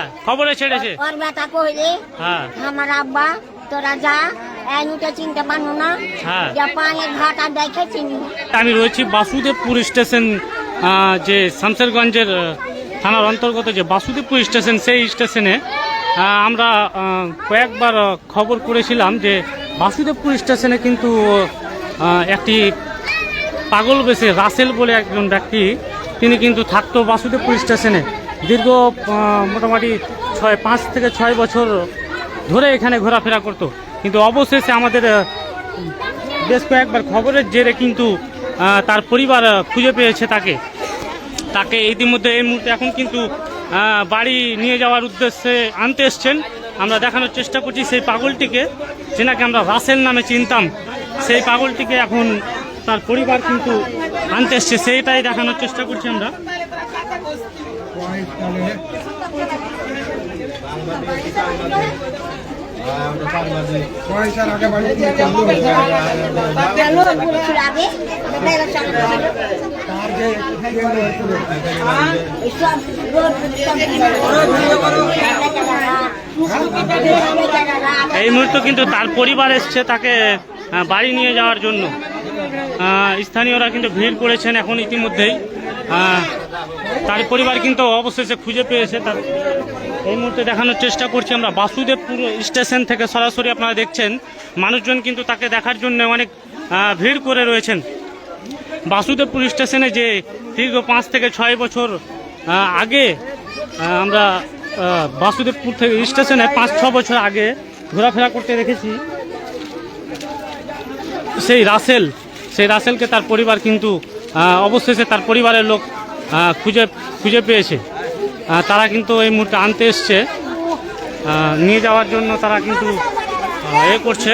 হ্যাঁ। খবরে ছেড়েছে। ওর বেটা কইলে হ্যাঁ। আমার আব্বা তোরা যা এনুটা চিনতে পারব না। হ্যাঁ। যে পানির ঘাটা দেখে চিনি। আমি রয়েছি বাসুদেবপুর স্টেশন যে শামসেরগঞ্জের থানার অন্তর্গত যে বাসুদেবপুর স্টেশন সেই স্টেশনে আমরা কয়েকবার খবর করেছিলাম যে বাসুদেবপুর স্টেশনে কিন্তু একটি পাগল বেশে রাসেল বলে একজন ব্যক্তি তিনি কিন্তু থাকতো বাসুদেবপুর স্টেশনে। দীর্ঘ মোটামুটি ছয়, পাঁচ থেকে ছয় বছর ধরে এখানে ঘোরাফেরা করতো। কিন্তু অবশেষে আমাদের বেশ কয়েকবার খবরের জেরে কিন্তু তার পরিবার খুঁজে পেয়েছে তাকে। তাকে ইতিমধ্যে এই মুহূর্তে এখন কিন্তু বাড়ি নিয়ে যাওয়ার উদ্দেশ্যে আনতে এসছেন। আমরা দেখানোর চেষ্টা করছি সেই পাগলটিকে, যেনাকে আমরা রাসেল নামে চিনতাম। সেই পাগলটিকে এখন তার পরিবার কিন্তু আনতে এসছে। সেইটাই দেখানোর চেষ্টা করছি আমরা। এই মুহূর্তে কিন্তু তার পরিবার এসছে তাকে বাড়ি নিয়ে যাওয়ার জন্য। স্থানীয়রা কিন্তু ভিড় করেছেন এখন ইতিমধ্যেই। তার পরিবার কিন্তু অবশেষে খুঁজে পেয়েছে তার। এই মুহূর্তে দেখানোর চেষ্টা করছি আমরা। বাসুদেবপুর স্টেশন থেকে সরাসরি আপনারা দেখছেন, মানুষজন কিন্তু তাকে দেখার জন্য অনেক ভিড় করে রয়েছেন। বাসুদেবপুর স্টেশনে যে দীর্ঘ পাঁচ থেকে ছয় বছর আগে আমরা বাসুদেবপুর থেকে স্টেশনে পাঁচ, ছ বছর আগে ঘোরাফেরা করতে দেখেছি। সেই রাসেল, সেই রাসেলকে তার পরিবার কিন্তু অবশেষে তার পরিবারের লোক খুঁজে খুঁজে পেয়েছে। তারা কিন্তু এই মুহূর্তে আনতে এসছে। নিয়ে যাওয়ার জন্য তারা কিন্তু এ করছে।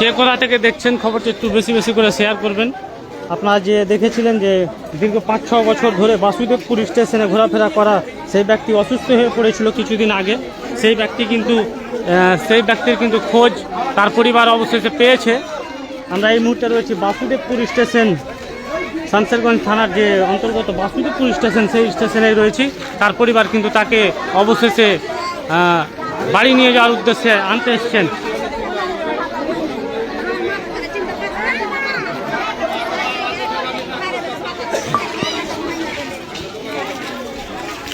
কে কোথা থেকে দেখছেন খবরটা একটু বেশি বেশি করে শেয়ার করবেন। আপনারা যে দেখেছিলেন যে দীর্ঘ পাঁচ, ছ বছর ধরে বাসুদেবপুর স্টেশনে ঘোরাফেরা করা সেই ব্যক্তি অসুস্থ হয়ে পড়েছিল কিছুদিন আগে। সেই ব্যক্তি কিন্তু সেই ব্যক্তির কিন্তু খোঁজ তার পরিবার অবশেষে পেয়েছে। আমরা এই মুহূর্তে রয়েছি বাসুদেবপুর স্টেশন শামসেরগঞ্জ থানার যে অন্তর্গত বাসুদেবপুর স্টেশন, সেই স্টেশনে রয়েছি। তার পরিবার কিন্তু তাকে অবশেষে বাড়ি নিয়ে যাওয়ার উদ্দেশ্যে আনতে এসছেন।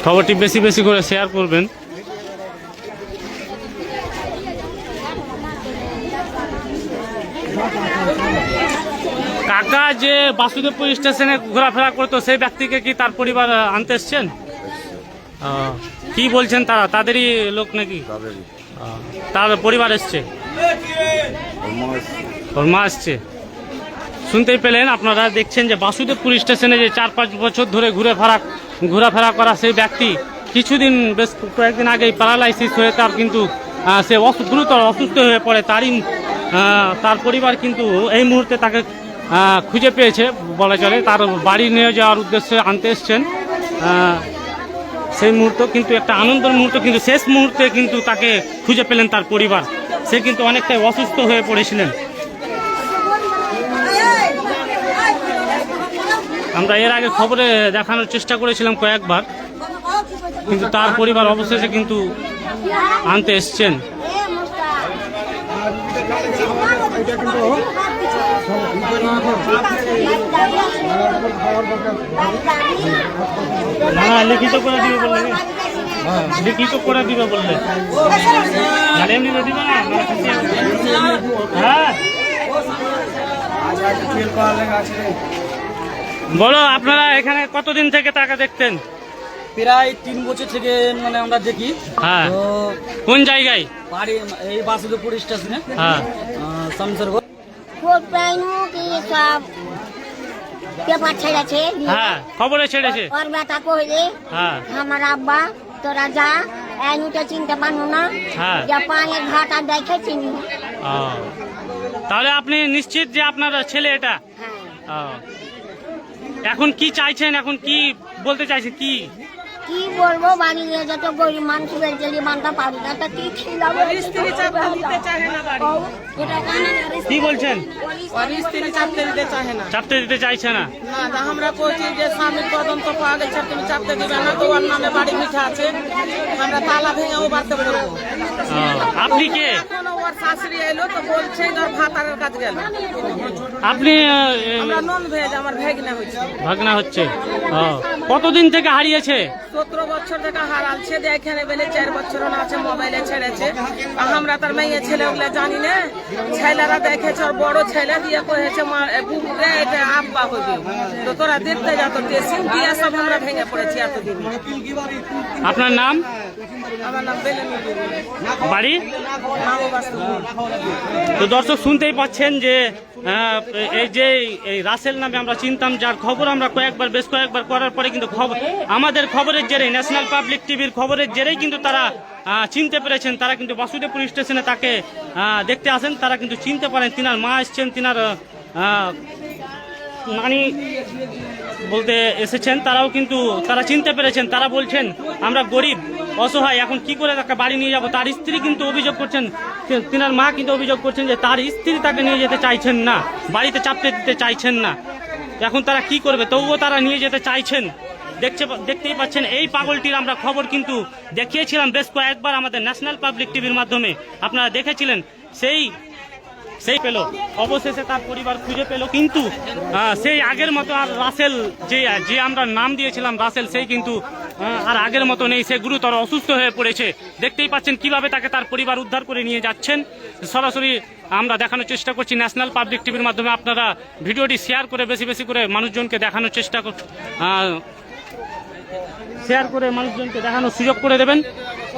খবরটি বেশি বেশি করে শেয়ার করবেন। কাকা যে বাসুদেবপুর স্টেশনে ঘোরাফেরা করতো সেই ব্যক্তিকে কি তার পরিবার আনতে এসছেন? কি বলছেন তারা? তাদেরই লোক নাকি? তার পরিবার এসছে? ওর মা এসছে। শুনতেই পেলেন আপনারা দেখছেন যে বাসুদেবপুর স্টেশনে যে চার পাঁচ বছর ধরে ঘুরে ফেরা ঘোরাফেরা করা সেই ব্যক্তি কিছুদিন বেশ কয়েকদিন আগেই প্যারালাইসিস হয়ে তার কিন্তু সে গুরুতর অসুস্থ হয়ে পড়ে। তারই তার পরিবার কিন্তু এই মুহূর্তে তাকে খুঁজে পেয়েছে বলা চলে। তার বাড়ি নিয়ে যাওয়ার উদ্দেশ্যে আনতে এসছেন। সেই মুহূর্ত কিন্তু একটা আনন্দের মুহূর্ত, কিন্তু শেষ মুহূর্তে কিন্তু তাকে খুঁজে পেলেন তার পরিবার। সে কিন্তু অনেকটাই অসুস্থ হয়ে পড়েছিলেন। আমরা এর আগে খবরে দেখানোর চেষ্টা করেছিলাম কয়েকবার, কিন্তু তার পরিবার অবশেষে কিন্তু আনতে এসছেন। হ্যাঁ লিখিত করে দিবে বললে। লিখিত করে দিবে বললে। নাহলে এমনি দিবে না হবে। হ্যাঁ। বলো আপনারা এখানে কতদিন থেকে টাকা দেখতেন? প্রায় তিন বছর থেকে মানে আমরা দেখি। হ্যাঁ। কোন জায়গায়? বাড়ি এই বাসুদেবপুর স্টেশনে। হ্যাঁ। শামসেরগঞ্জ সব পেপার ছেড়েছে। হ্যাঁ খবরে ছেড়েছে। ওর বেটা কইলে। হ্যাঁ। আমার আব্বা তোরা যা এনুটা চিনতে পারব না। হ্যাঁ। যে পানির ঘাটা দেখে চিনি তাহলে আপনি নিশ্চিত যে আপনার ছেলে এটা? হ্যাঁ। এখন কি চাইছেন? এখন কি বলতে চাইছেন? কি? কি বলব? বাড়ি নিয়ে যেত গরিব মানুষ বেঞ্চেলি মানটা পারি না। তা কি খিলাবো? স্ত্রী চাপতে দিতে চাহে না বাড়ি। এটা কেন কি বলছেন? আর স্ত্রী চাপতে দিতে চাহে না। চাপতে দিতে চাইছে না না আমরা কইছি যে স্বামীর তদন্ত পাওয়া গেছে তুমি চাপতে দিবে না। তো ওর নামে বাড়ি মিঠা আছে। আমরা তালা ভেঙে ও বাড়তে করব আপনি কে? এখন ওর শাশুড়ি এলো তো বলছে ওর ভাতারের কাজ গেল। আপনি আমরা নন ভেজ আমার ভেগনা হয়েছে ভাগনা হচ্ছে। কতদিন থেকে হারিয়েছে? সতেরো বছর থেকে হারালছে যে এখানে বেলে চার বছর আছে মোবাইলে ছেড়েছে। আমরা তার মেয়ে ছেলে ওগুলো জানি না। ছেলেরা দেখেছে ওর বড় ছেলে দিয়ে মা এ এটা আব্বা হইবে তো তোরা দেখতে যা তো টেসিং দিয়ে সব আমরা ভেঙে পড়েছি এতদিন। আপনার নাম? বাড়ি? তো দর্শক শুনতেই পাচ্ছেন যে এই যে, এই রাসেল নামে আমরা চিনতাম, যার খবর আমরা কয়েকবার, বেশ কয়েকবার করার পরে কিন্তু খবর, আমাদের খবরের জেরেই ন্যাশনাল পাবলিক টিভির খবরের জেরেই কিন্তু তারা চিনতে পেরেছেন। তারা কিন্তু বাসুদেবপুর স্টেশনে তাকে দেখতে আসেন। তারা কিন্তু চিনতে পারেন, তিনার মা এসছেন, তিনার নানি বলতে এসেছেন, তারাও কিন্তু তারা চিনতে পেরেছেন, তারা বলছেন, আমরা গরিব, অসহায়, এখন কি করে তাকে বাড়ি নিয়ে যাব? তার স্ত্রী কিন্তু অভিযোগ করছেন, তিনার মা কিন্তু অভিযোগ করছেন যে তার স্ত্রী তাকে নিয়ে যেতে চাইছেন না, বাড়িতে চাপতে দিতে চাইছেন না। এখন তারা কি করবে? তবুও তারা নিয়ে যেতে চাইছেন। দেখছে, দেখতেই পাচ্ছেন, এই পাগলটির আমরা খবর কিন্তু দেখিয়েছিলাম বেশ কয়েকবার আমাদের ন্যাশনাল পাবলিক টিভির মাধ্যমে। আপনারা দেখেছিলেন, সেই সেই পেল। অবশেষে তার পরিবার খুঁজে পেল, কিন্তু সেই আগের মতো আর রাসেল যে যে আমরা নাম দিয়েছিলাম রাসেল, সেই কিন্তু আর আগের মতো নেই। সে গুরুতর অসুস্থ হয়ে পড়েছে। দেখতেই পাচ্ছেন কীভাবে তাকে তার পরিবার উদ্ধার করে নিয়ে যাচ্ছেন। সরাসরি আমরা দেখানোর চেষ্টা করছি ন্যাশনাল পাবলিক টিভির মাধ্যমে। আপনারা ভিডিওটি শেয়ার করে, বেশি বেশি করে মানুষজনকে দেখানোর চেষ্টা শেয়ার করে মানুষজনকে দেখানোর সুযোগ করে দেবেন।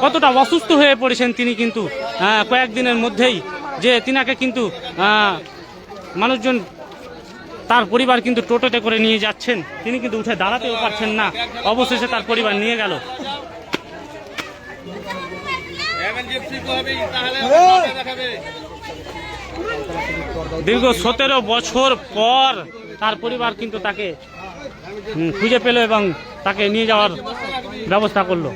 কতটা অসুস্থ হয়ে পড়েছেন তিনি কিন্তু কয়েকদিনের মধ্যেই। যে তিনাকে কিন্তু মানুষজন তার পরিবার কিন্তু টোটোতে করে নিয়ে যাচ্ছেন। তিনি কিন্তু উঠে দাঁড়াতেও পারছেন না। অবশেষে তার পরিবার নিয়ে গেল। দীর্ঘ সতেরো বছর পর তার পরিবার কিন্তু তাকে খুঁজে পেল এবং তাকে নিয়ে যাওয়ার ব্যবস্থা করল।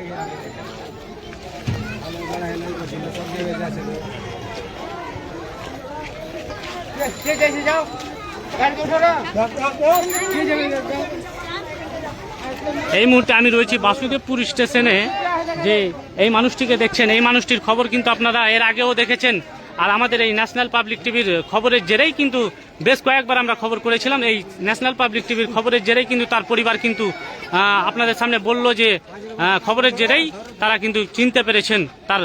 এই মুহূর্তে আমি রয়েছি বাসুদেবপুর স্টেশনে। যে এই মানুষটিকে দেখছেন, এই মানুষটির খবর কিন্তু আপনারা এর আগেও দেখেছেন। আর আমাদের এই ন্যাশনাল পাবলিক টিভির খবরের জেরেই কিন্তু বেশ কয়েকবার আমরা খবর করেছিলাম। এই ন্যাশনাল পাবলিক টিভির খবরের জেরেই কিন্তু তার পরিবার কিন্তু আপনাদের সামনে বলল যে খবরের জেরেই তারা কিন্তু চিনতে পেরেছেন তার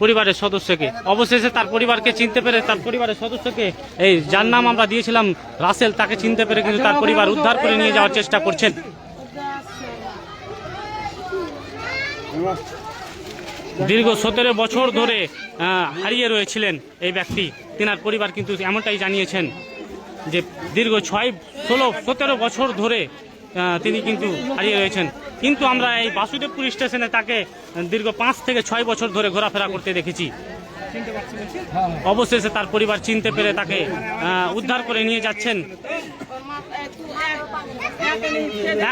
পরিবারের সদস্যকে। অবশেষে তার পরিবারকে চিনতে পেরে তার পরিবারের সদস্যকে এই যার নাম আমরা দিয়েছিলাম রাসেল, তাকে চিনতে পেরে কিন্তু তার পরিবার উদ্ধার করে নিয়ে যাওয়ার চেষ্টা করছেন। দীর্ঘ সতেরো বছর ধরে হারিয়ে রয়েছিলেন এই ব্যক্তি। তিনার পরিবার কিন্তু এমনটাই জানিয়েছেন যে দীর্ঘ ছয়, ষোলো, সতেরো বছর ধরে তিনি কিন্তু হারিয়ে রয়েছেন কিন্তু আমরা এই বাসুদেবপুর স্টেশনে তাকে দীর্ঘ পাঁচ থেকে ছয় বছর ধরে ঘোরাফেরা করতে দেখেছি। অবশেষে তার পরিবার চিনতে পেরে তাকে উদ্ধার করে নিয়ে যাচ্ছেন।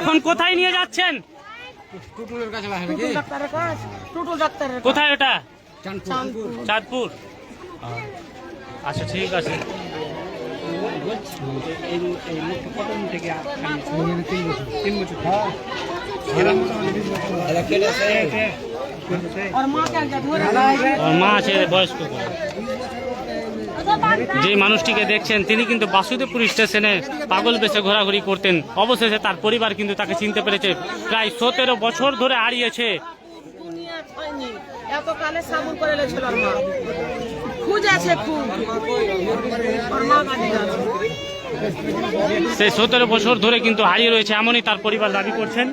এখন কোথায় নিয়ে যাচ্ছেন? কোথায় ওটা? চাঁদপুর। চাঁদপুর। আচ্ছা ঠিক আছে। মা আছে বয়স্ক যে মানুষটিকে দেখছেন, তিনি কিন্তু বাসুদেবপুর স্টেশনে পাগল বেশে ঘোরাঘুরি করতেন। অবশেষে তার পরিবার কিন্তু তাকে চিনতে পেরেছে। প্রায় সতেরো বছর ধরে হারিয়েছে। এত কালে সাবুন করে লেছিল ওর মা খুঁজেছে খুব। ওর মা সেই সতেরো বছর ধরে কিন্তু হারিয়ে রয়েছে, এমনই তার পরিবার দাবি করছেন।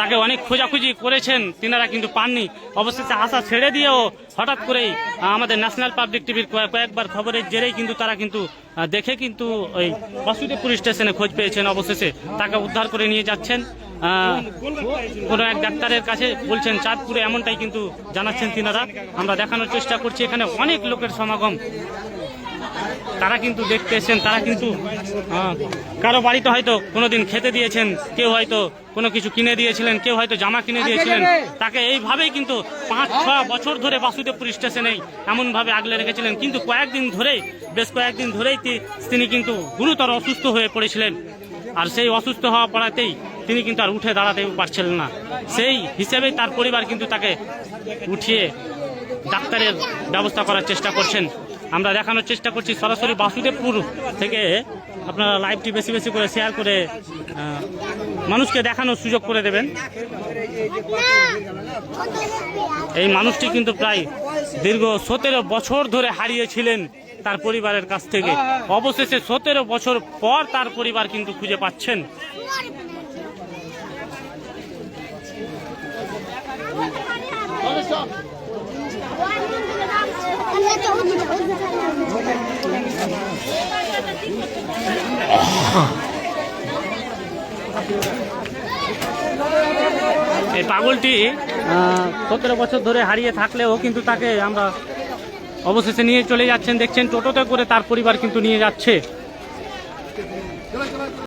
তাকে অনেক খোঁজাখুঁজি করেছেন, তিনারা কিন্তু পাননি। অবশেষে আশা ছেড়ে দিয়েও হঠাৎ করেই আমাদের ন্যাশনাল পাবলিক টিভির কয়েকবার খবরের জেরেই কিন্তু তারা কিন্তু দেখে কিন্তু ওই বাসুদেবপুর স্টেশনে খোঁজ পেয়েছেন। অবশেষে তাকে উদ্ধার করে নিয়ে যাচ্ছেন। কোনো এক ডাক্তারের কাছে বলছেন, চাঁদপুরে এমনটাই কিন্তু জানাচ্ছেন তিনারা। আমরা দেখানোর চেষ্টা করছি, এখানে অনেক লোকের সমাগম। তারা কিন্তু দেখতে এসেছেন তারা কিন্তু কারও বাড়িতে হয়তো কোনোদিন খেতে দিয়েছেন কেউ হয়তো কোনো কিছু কিনে দিয়েছিলেন কেউ হয়তো জামা কিনে দিয়েছিলেন। তাকে এইভাবেই কিন্তু পাঁচ ছ বছর ধরে বাসুদেবপুর স্টেশনেই এমনভাবে আগলে রেখেছিলেন। কিন্তু কয়েকদিন ধরেই বেশ কয়েকদিন ধরেই তিনি কিন্তু গুরুতর অসুস্থ হয়ে পড়েছিলেন। আর সেই অসুস্থ হওয়া পড়াতেই তিনি কিন্তু আর উঠে দাঁড়াতে পারছিলেন না। সেই হিসেবেই তার পরিবার কিন্তু তাকে উঠিয়ে ডাক্তারের ব্যবস্থা করার চেষ্টা করছেন। আমরা দেখানোর চেষ্টা করছি সরাসরি বাসুদেবপুর থেকে আপনারা লাইভটি বেশি বেশি করে শেয়ার করে মানুষকে দেখানোর সুযোগ করে দেবেন। এই মানুষটি কিন্তু প্রায় দীর্ঘ সতেরো বছর ধরে হারিয়েছিলেন তার পরিবারের কাছ থেকে। অবশেষে সতেরো বছর পর তার পরিবার কিন্তু খুঁজে পাচ্ছেন। এই পাগলটি সতেরো বছর ধরে হারিয়ে থাকলেও কিন্তু তাকে আমরা অবশেষে নিয়ে চলে যাচ্ছেন, দেখছেন টোটোতে করে তার পরিবার কিন্তু নিয়ে যাচ্ছে।